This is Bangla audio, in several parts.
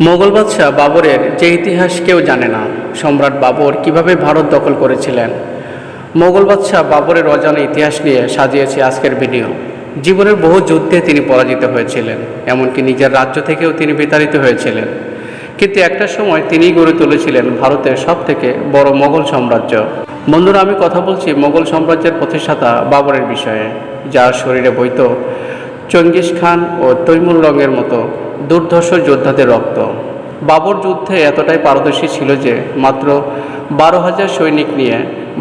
মোগল বাদশাহ বাবরের যে ইতিহাস কেউ জানে না। সম্রাট বাবর কীভাবে ভারত দখল করেছিলেন? মোগল বাদশাহ বাবরের অজানা ইতিহাস নিয়ে সাজিয়েছে আজকের ভিডিও। জীবনের বহু যুদ্ধে তিনি পরাজিত হয়েছিলেন, এমনকি নিজের রাজ্য থেকেও তিনি বিতাড়িত হয়েছিলেন। কিন্তু একটা সময় তিনি গড়ে তুলেছিলেন ভারতের সব থেকে বড় মোগল সাম্রাজ্য। বন্ধুরা, আমি কথা বলছি মোগল সাম্রাজ্যের প্রতিষ্ঠাতা বাবরের বিষয়ে। যার শরীরে বইত চঙ্গিস খান ও তৈমুর রঙের মতো দুর্ধর্ষ যোদ্ধাদের রক্ত। বাবর যুদ্ধে এতটাই পারদর্শী ছিল যে মাত্র বারো হাজার সৈনিক নিয়ে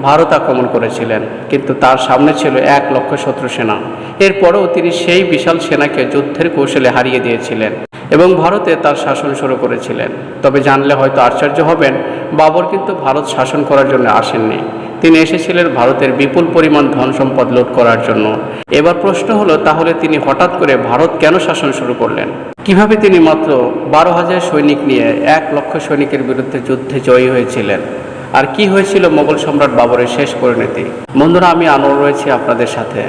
ভারত আক্রমণ করেছিলেন, কিন্তু তার সামনে ছিল এক লক্ষ শত্রু সেনা। এরপরেও তিনি সেই বিশাল সেনাকে যুদ্ধের কৌশলে হারিয়ে দিয়েছিলেন এবং ভারতে তার শাসন শুরু করেছিলেন। তবে জানলে হয়তো আশ্চর্য হবেন, বাবর কিন্তু ভারত শাসন করার জন্য আসেননি। তিনি এসেছিলেন ভারতের বিপুল পরিমাণ ধন সম্পদ লুট করার জন্য। এবার প্রশ্ন হলো, তাহলে তিনি হঠাৎ করে ভারত কেন শাসন শুরু করলেন? কীভাবে তিনি মাত্র বারো হাজার সৈনিক নিয়ে এক লক্ষ সৈনিকের বিরুদ্ধে যুদ্ধে জয়ী হয়েছিলেন? আর কি হয়েছিল মোগল সম্রাট বাবরের শেষ পরিণতি? বন্ধুরা, আমি আনন্দ রয়েছি আপনাদের সাথে।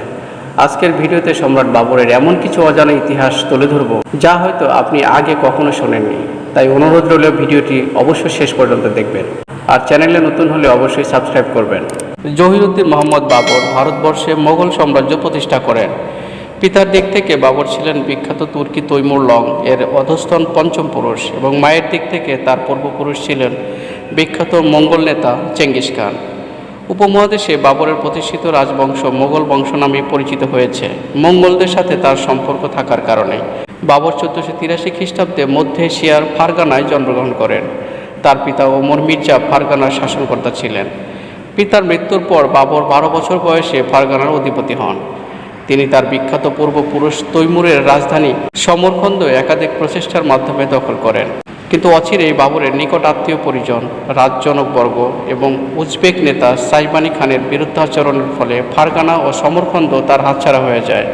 আজকের ভিডিওতে সম্রাট বাবরের এমন কিছু অজানা ইতিহাস তুলে ধরব, যা হয়তো আপনি আগে কখনো শোনেননি। তাই অনুরোধ রইল ভিডিওটি অবশ্যই শেষ পর্যন্ত দেখবেন। আর চ্যানেলে নতুন হলে অবশ্যই সাবস্ক্রাইব করবেন। জহিরুদ্দিন মোহাম্মদ বাবর ভারতবর্ষে মোগল সাম্রাজ্য প্রতিষ্ঠা করেন। পিতার দিক থেকে বাবর ছিলেন বিখ্যাত তুর্কি তৈমুর লং এর অধস্তন পঞ্চম পুরুষ এবং মায়ের দিক থেকে তার পূর্বপুরুষ ছিলেন বিখ্যাত মঙ্গল নেতা চেঙ্গিস খান। উপমহাদেশে বাবরের প্রতিষ্ঠিত রাজবংশ মোগল বংশ নামে পরিচিত হয়েছে। মঙ্গলদের সাথে তার সম্পর্ক থাকার কারণে। বাবর চোদ্দোশো তিরাশি খ্রিস্টাব্দে মধ্য এশিয়ার ফারগানায় জন্মগ্রহণ করেন। তার পিতা ওমর মির্জা ফারগানার শাসনকর্তা ছিলেন। পিতার মৃত্যুর পর বাবর বারো বছর বয়সে ফারগানার অধিপতি হন। তিনি তার বিখ্যাত পূর্বপুরুষ তৈমুরের রাজধানী সমরখন্দ একাধিক প্রচেষ্টার মাধ্যমে দখল করেন। কিন্তু অচিরেই বাবরের নিকট আত্মীয় পরিজন রাজজনকবর্গ এবং উজবেক নেতা সাইবানি খানের বিরুদ্ধাচরণের ফলে ফারগানা ও সমরখন্দ তার হাতছাড়া হয়ে যায়।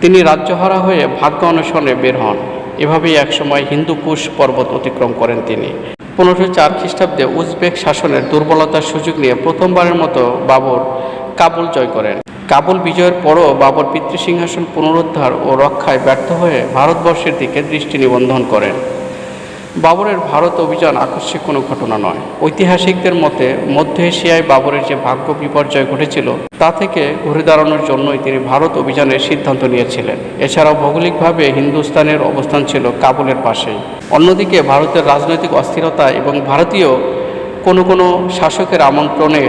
তিনি রাজ্যহারা হয়ে ভাগ্য অন্বেষণে বের হন। এভাবেই একসময় হিন্দু কুশ পর্বত অতিক্রম করেন তিনি। পনেরোশো চার খ্রিস্টাব্দে উজবেক শাসনের দুর্বলতার সুযোগ নিয়ে প্রথমবারের মতো বাবর কাবুল জয় করেন। কাবুল বিজয়ের পরও বাবর পিতৃসিংহাসন পুনরুদ্ধার ও রক্ষায় ব্যর্থ হয়ে ভারতবর্ষের দিকে দৃষ্টি নিবন্ধন করেন। বাবরের ভারত অভিযান আকস্মিক কোনো ঘটনা নয়। ঐতিহাসিকদের মতে, মধ্য এশিয়ায় বাবরের যে ভাগ্য বিপর্যয় ঘটেছিল, তা থেকে ঘুরে দাঁড়ানোর জন্যই তিনি ভারত অভিযানের সিদ্ধান্ত নিয়েছিলেন। এছাড়াও ভৌগোলিকভাবে হিন্দুস্তানের অবস্থান ছিল কাবুলের পাশেই। অন্যদিকে ভারতের রাজনৈতিক অস্থিরতা এবং ভারতীয় কোনো কোনো শাসকের আমন্ত্রণে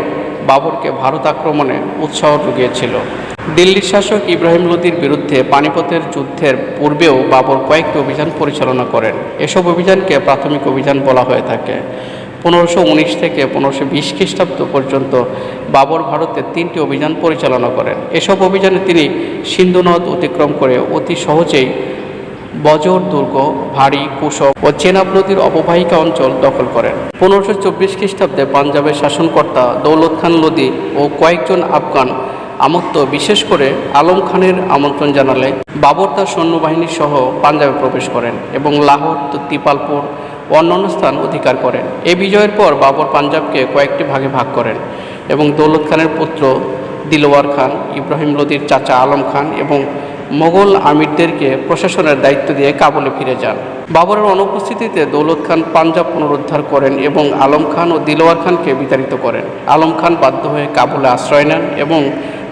বাবরকে ভারত আক্রমণে উৎসাহ জুগিয়েছিল দিল্লির শাসক ইব্রাহিম লোদির বিরুদ্ধে পানিপথের যুদ্ধের পূর্বেও বাবর কয়েকটি অভিযান পরিচালনা করেন। এসব অভিযানকে প্রাথমিক অভিযান বলা হয়ে থাকে। পনেরোশো উনিশ থেকে পনেরোশো বিশ খ্রিস্টাব্দ পর্যন্ত বাবর ভারতে তিনটি অভিযান পরিচালনা করেন। এসব অভিযানে তিনি সিন্ধু নদ অতিক্রম করে অতি সহজেই বজর দুর্গ, ভারী কুশক ও চেনাব নদীর অববাহিকা অঞ্চল দখল করেন। পনেরোশো চব্বিশ খ্রিস্টাব্দে পাঞ্জাবের শাসনকর্তা দৌলত খান লোদি ও কয়েকজন আফগান আমত্ত, বিশেষ করে আলম খানের আমন্ত্রণ জানালে বাবর তার সৈন্যবাহিনী সহ পাঞ্জাবে প্রবেশ করেন এবং লাহোর তিপালপুর অন্যান্য স্থান অধিকার করেন। এই বিজয়ের পর বাবর পাঞ্জাবকে কয়েকটি ভাগে ভাগ করেন এবং দৌলত খানের পুত্র দিলওয়ার খান, ইব্রাহিম লোদির চাচা আলম খান এবং মোগল আমিরদেরকে প্রশাসনের দায়িত্ব দিয়ে কাবুলে ফিরে যান। বাবরের অনুপস্থিতিতে দৌলত খান পাঞ্জাব পুনরুদ্ধার করেন এবং আলম খান ও দিলওয়ার খানকে বিতাড়িত করেন। আলম খান বাধ্য হয়ে কাবুলে আশ্রয় নেন এবং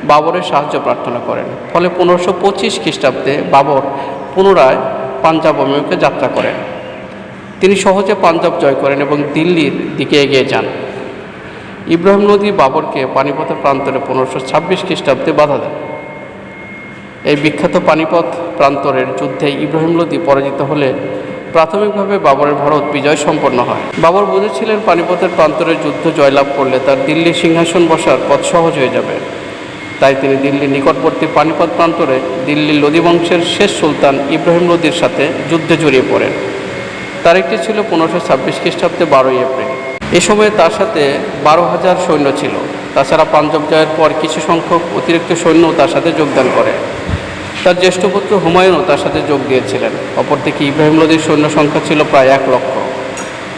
বাবরের সাহায্য প্রার্থনা করেন। ফলে পনেরোশো পঁচিশ খ্রিস্টাব্দে বাবর পুনরায় পাঞ্জাব অভিমুখে যাত্রা করেন। তিনি সহজে পাঞ্জাব জয় করেন এবং দিল্লির দিকে এগিয়ে যান। ইব্রাহিম নদী বাবরকে পানিপথের প্রান্তরে পনেরোশো ছাব্বিশ খ্রিস্টাব্দে বাধা দেন। এই বিখ্যাত পানিপথ প্রান্তরের যুদ্ধে ইব্রাহিম লোদি পরাজিত হলে প্রাথমিকভাবে বাবরের ভারত বিজয় সম্পন্ন হয়। বাবর বুঝেছিলেন পানিপথের প্রান্তরের যুদ্ধ জয়লাভ করলে তার দিল্লির সিংহাসন বসার পথ সহজ হয়ে যাবে। তাই তিনি দিল্লির নিকটবর্তী পানিপথ প্রান্তরে দিল্লির লোদি বংশের শেষ সুলতান ইব্রাহিম লোদির সাথে যুদ্ধে জড়িয়ে পড়েন। তারিখটি ছিল পনেরোশো ছাব্বিশ খ্রিস্টাব্দে বারোই এপ্রিল। এ সময়ে তার সাথে বারো হাজার সৈন্য ছিল। তাছাড়া পাঞ্জাব জয়ের পর কিছু সংখ্যক অতিরিক্ত সৈন্য তার সাথে যোগদান করে। তার জ্যেষ্ঠ পুত্র হুমায়ুনও তার সাথে যোগ দিয়েছিলেন। অপরদিকে ইব্রাহিম লোদির সৈন্য সংখ্যা ছিল প্রায় এক লক্ষ।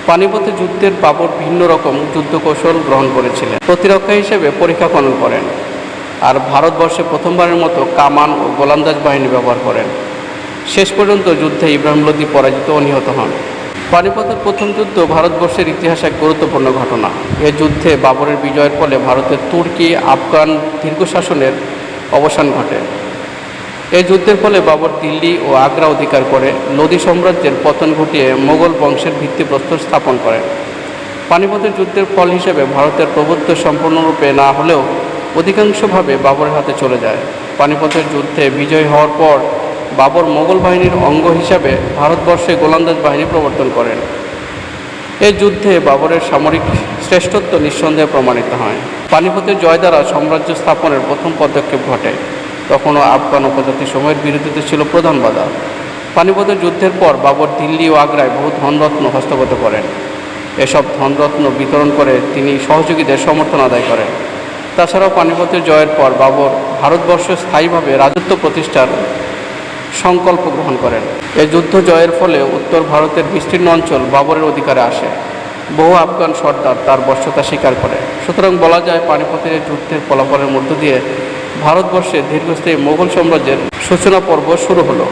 পানিপথে যুদ্ধের বাবর ভিন্ন রকম যুদ্ধ কৌশল গ্রহণ করেছিলেন। প্রতিরক্ষা হিসেবে পরীক্ষা খনন করেন। আর ভারতবর্ষে প্রথমবারের মতো কামান ও গোলান্দাজ বাহিনী ব্যবহার করেন। শেষ পর্যন্ত যুদ্ধে ইব্রাহিম লোদি পরাজিত ও নিহত হন। পানিপথের প্রথম যুদ্ধ ভারতবর্ষের ইতিহাসে এক গুরুত্বপূর্ণ ঘটনা। এ যুদ্ধে বাবরের বিজয়ের ফলে ভারতের তুর্কি, আফগান দীর্ঘ শাসনের অবসান ঘটে। এই যুদ্ধের ফলে বাবর দিল্লি ও আগ্রা অধিকার করে। লোদি সাম্রাজ্যের পতন ঘটিয়ে মোগল বংশের ভিত্তিপ্রস্তর স্থাপন করেন। পানিপথের যুদ্ধের ফল হিসেবে ভারতের প্রভুত্ব সম্পূর্ণরূপে না হলেও অধিকাংশভাবে বাবরের হাতে চলে যায়। পানিপথের যুদ্ধে বিজয় হওয়ার পর বাবর মোগল বাহিনীর অঙ্গ হিসাবে ভারতবর্ষে গোলন্দাজ বাহিনী প্রবর্তন করেন। এই যুদ্ধে বাবরের সামরিক শ্রেষ্ঠত্ব নিঃসন্দেহে প্রমাণিত হয়। পানিপথের জয় দ্বারা সাম্রাজ্য স্থাপনের প্রথম পদক্ষেপ ঘটে। তখনও আফগান উপজাতি সময়ের বিরোধিতা ছিল প্রধান বাধা। পানিপথের যুদ্ধের পর বাবর দিল্লি ও আগ্রায় বহু ধনরত্ন হস্তগত করেন। এসব ধনরত্ন বিতরণ করে তিনি সহযোগীদের সমর্থন আদায় করেন। তাছাড়াও পানিপথের জয়ের পর বাবর ভারতবর্ষ স্থায়ীভাবে রাজত্ব প্রতিষ্ঠার সংকল্প গ্রহণ করেন। এই যুদ্ধ জয়ের ফলে উত্তর ভারতের বিস্তীর্ণ অঞ্চল বাবরের অধিকারে আসে। বহু আফগান সর্দার তার বর্ষতা স্বীকার করে। সুতরাং বলা যায় পানিপথের এই যুদ্ধের ফলাফলের মধ্য দিয়ে ভারতবর্ষে দীর্ঘস্থায়ী মোগল সাম্রাজ্যের সূচনা পর্ব শুরু হলো।